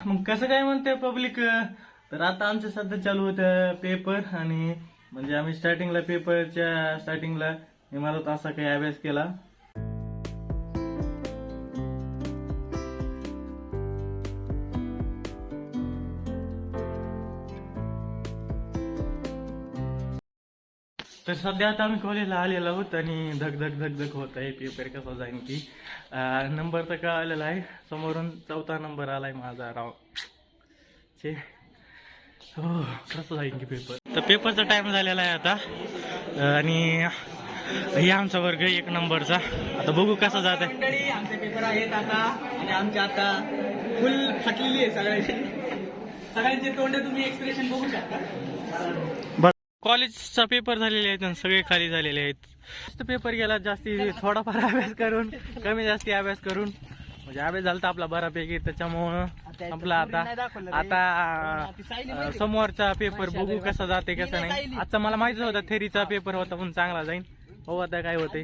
मग कसं काय म्हणते पब्लिक तर आता आमचं सध्या चालू होतं पेपर आणि म्हणजे आम्ही स्टार्टिंगला पेपरच्या स्टार्टिंगला इमारत असा काही अभ्यास केला. तर सध्या आता आम्ही कॉलेजला आलेलो आहोत आणि धक धक होत आहे. पेपर कसा जाईन की? नंबर तर का आलेला आहे? समोरून चौथा नंबर आलाय माझा राव. छे हो कसं जाईन की पेपर तर पेपरचा टाइम झालेला आहे आता. आणि हे आमचा वर्ग एक नंबरचा. आता बघू कसा जात आहे आमचे पेपर आहेत आता. आणि आमचे आता फुल फाटलेली आहे सगळ्यांची. सगळ्यांचे तोंड तुम्ही एक्सप्रेशन बघू शकता. बस कॉलेजचा पेपर झालेले आहेत आणि सगळे खाली झालेले आहेत. जास्त पेपर गेला जास्ती थोडाफार अभ्यास करून कमी जास्ती अभ्यास करून. म्हणजे अभ्यास झाला तर आपला बऱ्यापैकी त्याच्यामुळं आपला आता. आता समोरचा पेपर बघू कसा जाते कसा नाही आजचा मला माहितीच होता थेरीचा पेपर होता पण चांगला जाईल हो आता काय होते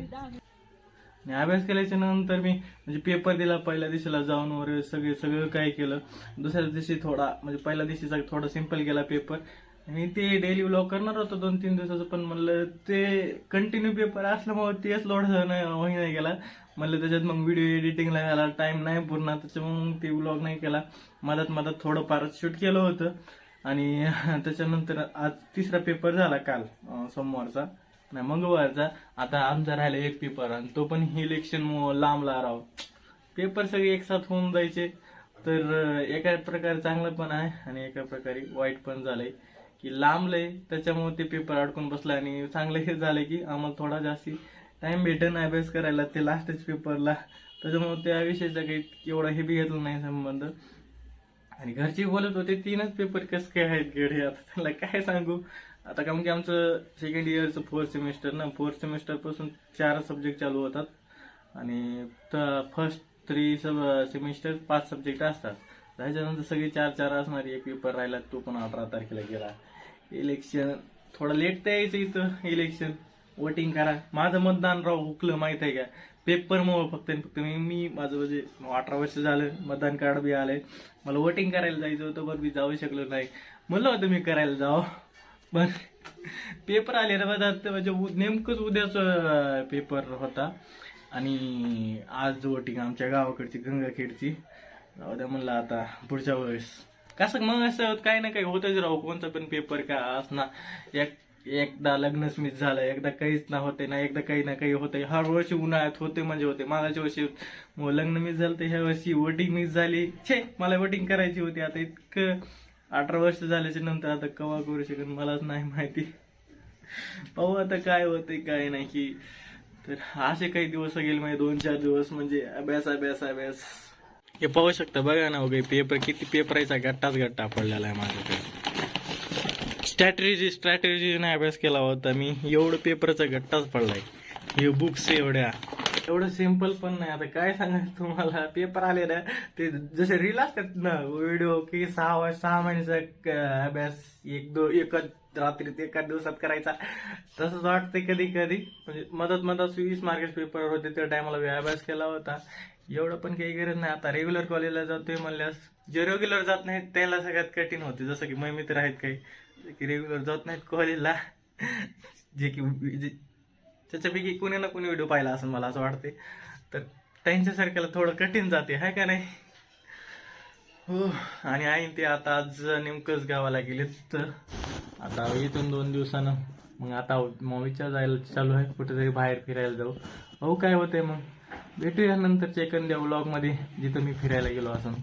आणि अभ्यास केल्याच्यानंतर मी म्हणजे पेपर दिला पहिल्या दिवशीला जाऊन वगैरे सगळे सगळं काय केलं. दुसऱ्या दिवशी थोडा म्हणजे पहिल्या दिवशीचा थोडा सिंपल गेला पेपर. आणि ते डेली व्लॉग करणार होतो दोन तीन दिवसाचं पण म्हणलं ते कंटिन्यू पेपर असल्यामुळे तेच लोड होई नाही गेला म्हणलं त्याच्यात मग व्हिडिओ एडिटिंगला झाला टाईम नाही पूर्ण त्याच्यामुळे मग ते व्लॉग नाही केला. मधात मधात थोडं फार शूट केलं होतं. आणि त्याच्यानंतर आज तिसरा पेपर झाला काल सोमवारचा नाही मंगळवारचा. आता आमचा राहिला एक पेपर आणि तो पण इलेक्शन लांबला राव. पेपर सगळे एकसाथ होऊन जायचे. तर एका प्रकारे चांगलं पण आहे आणि एका प्रकारे वाईट पण झालंय. की लांबलंय त्याच्यामुळे ते पेपर अडकून बसला आणि चांगलं हे झालं की आम्हाला थोडा जास्ती टाइम भेटेन अभ्यास करायला ते लास्टच पेपरला त्याच्यामुळे त्या विषयाचा काही एवढा हे बी घेतला नाही संबंध. आणि घरची बोलत होते तीनच पेपर कसं काय आहेत गडे आता त्यांना काय सांगू? आता कारण की आमचं सेकंड इयरचं फोर्थ सेमिस्टर ना फोर्थ सेमिस्टरपासून चार सब्जेक्ट चालू होतात. आणि फर्स्ट थ्री सब सेमिस्टर पाच सब्जेक्ट असतात. त्याच्यानंतर सगळे चार चार असणार एक पेपर राहिला तो पण अठरा तारखेला गेला. इलेक्शन थोडं लेट तर यायचं इथं इलेक्शन वोटिंग करा. माझं मतदान राव हुकलं माहीत आहे का? पेपर मुळे फक्त फक्त मी मी माझं म्हणजे अठरा वर्ष झालं मतदान कार्ड बी आलंय. मला वोटिंग करायला जायचं होतं पण मी जाऊ शकलो नाही. म्हणलं होतं मी करायला जावं. पण पेपर आले ना माझा म्हणजे उ- नेमकंच उद्याच पेपर होता. आणि आज वोटिंग आमच्या गावाकडची गंगाखेडची. जाऊ द्या म्हणलं आता पुढच्या वेळेस. कसं मग असं काही ना काही होतच राहू. कोणता पण पेपर का असणार एक एकदा लग्नच मिस झालं एकदा काहीच ना होते ना एकदा काही ना काही होते हर वर्षी उन्हाळ्यात होते म्हणजे होते. मागाच्या वर्षी मग लग्न मिस झालं तर ह्या वर्षी वोटिंग मिस झाली. छे मला वोटिंग करायची होती. आता इतकं अठरा वर्ष झाल्याच्यानंतर आता कवा करू शकत मलाच नाही माहिती. पाहू आता काय होते काय नाही की. तर असे काही दिवस गेले म्हणजे दोन चार दिवस म्हणजे अभ्यास अभ्यास अभ्यास. हे पाहू शकता बघा ना वगैरे पेपर किती पेपराचा गट्टाच गट्टा पडलेला आहे माझ्याकडे. स्ट्रॅटेजी स्ट्रॅटेजी अभ्यास केला होता मी. एवढं पेपरचा गट्टाच पडलाय. हे बुक्स एवढ्या. एवढं सिंपल पण नाही. आता काय सांगायचं तुम्हाला? पेपर आले ना ते जसे रील असतात ना व्हिडिओ की सहा वर्ष सहा महिन्याचा अभ्यास एक दो एका रात्रीत एका दिवसात करायचा. तसंच वाटतंय कधी कधी म्हणजे मदत मदत वीस मार्केट पेपर होते त्या टायमाला अभ्यास केला होता. एवढं पण काही गरज नाही. आता रेग्युलर कॉलेजला जातोय म्हणल्यास जे रेग्युलर जात नाहीत त्याला सगळ्यात कठीण होते. जसं की माझे मित्र आहेत काही जे की रेग्युलर जात नाहीत कॉलेजला जे की जे- त्याच्यापैकी कोणी ना कोणी व्हिडिओ पाहिला असं मला असं वाटते तर त्यांच्यासारख्याला थोडं कठीण जाते हाय का नाही? हो आणि आई ते आता आज नेमकंच गावाला गेलेत. तर आता इथून दोन दिवसानं मग आता मग विचार जायला चालू आहे. कुठेतरी बाहेर फिरायला जाऊ. अहो काय होतंय मग? भेटूया नंतरच्या एखाद्या व्लॉगमध्ये जिथं मी फिरायला गेलो असं.